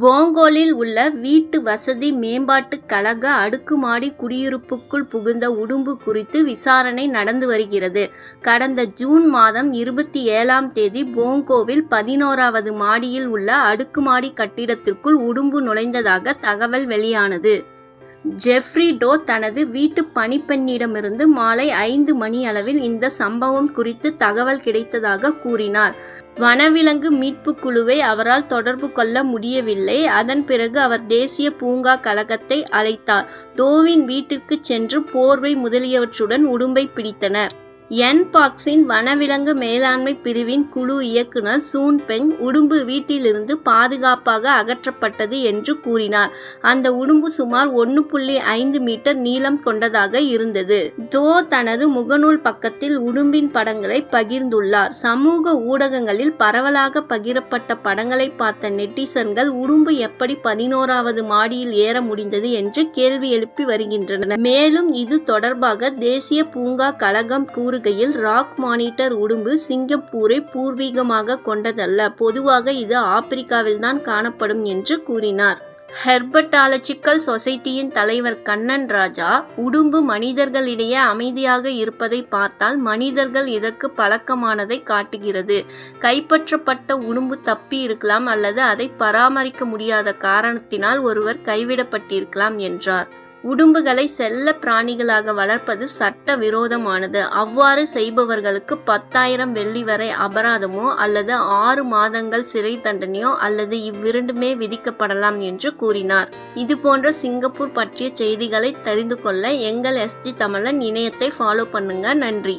போங்கோலில் உள்ள வீட்டு வசதி மேம்பாட்டுக் கழக அடுக்குமாடி குடியிருப்புக்குள் புகுந்த உடும்பு குறித்து விசாரணை நடந்து வருகிறது. கடந்த ஜூன் மாதம் இருபத்தி ஏழாம் தேதி போங்கோவில் பதினோராவது மாடியில் உள்ள அடுக்குமாடி கட்டிடத்திற்குள் உடும்பு நுழைந்ததாக தகவல் வெளியானது. ஜெஃப்ரிடோ தனது வீட்டு பணிப்பெண்ணிடமிருந்து மாலை ஐந்து மணி அளவில் இந்த சம்பவம் குறித்து தகவல் கிடைத்ததாக கூறினார். வனவிலங்கு மீட்புக் குழுவை அவரால் தொடர்பு கொள்ள முடியவில்லை. அதன் பிறகு அவர் தேசிய பூங்கா கழகத்தை அழைத்தார். டோவின் வீட்டிற்கு சென்று போர்வை முதலியவற்றுடன் உடும்பை பிடித்தனர். என்பாக்ஸின் வனவிலங்கு மேலாண்மை பிரிவின் குழு இயக்குனர் சூன் பெங் உடும்பு வீட்டிலிருந்து பாதுகாப்பாக அகற்றப்பட்டது என்று கூறினார். அந்த உடும்பு சுமார் ஒன்று புள்ளி ஐந்து மீட்டர் நீளம் கொண்டதாக இருந்தது. தோ தனது முகநூல் பக்கத்தில் உடும்பின் படங்களை பகிர்ந்துள்ளார். சமூக ஊடகங்களில் பரவலாக பகிரப்பட்ட படங்களை பார்த்த நெட்டிசன்கள் உடும்பு எப்படி பதினோராவது மாடியில் ஏற முடிந்தது என்று கேள்வி எழுப்பி வருகின்றனர். மேலும் இது தொடர்பாக தேசிய பூங்கா கழகம் கூறுகையில் ராக் மானிட்டர் உடும்பு சிங்கப்பூரை பூர்வீகமாக கொண்டதல்ல. பொதுவாக இது ஆப்பிரிக்காவில்தான் காணப்படும் என்று கூறினார். ஹெர்பட்டாலஜிக்கல் சொசைட்டியின் தலைவர் கண்ணன் ராஜா உடும்பு மனிதர்களிடையே அமைதியாக இருப்பதை பார்த்தால் மனிதர்கள் இதற்கு பழக்கமானதை காட்டுகிறது. கைப்பற்றப்பட்ட உடும்பு தப்பி இருக்கலாம் அல்லது அதை பராமரிக்க முடியாத காரணத்தினால் ஒருவர் கைவிடப்பட்டிருக்கலாம் என்றார். உடும்புகளை செல்ல பிராணிகளாக வளர்ப்பது சட்ட விரோதமானது. அவ்வாறு செய்பவர்களுக்கு பத்தாயிரம் வெள்ளி வரை அபராதமோ அல்லது ஆறு மாதங்கள் சிறை தண்டனையோ அல்லது இவ்விரண்டுமே விதிக்கப்படலாம் என்று கூறினார். இது போன்ற சிங்கப்பூர் பற்றிய செய்திகளை தெரிந்து கொள்ள எங்கள் எஸ்ஜி தமிழன் இணையத்தை ஃபாலோ பண்ணுங்க. நன்றி.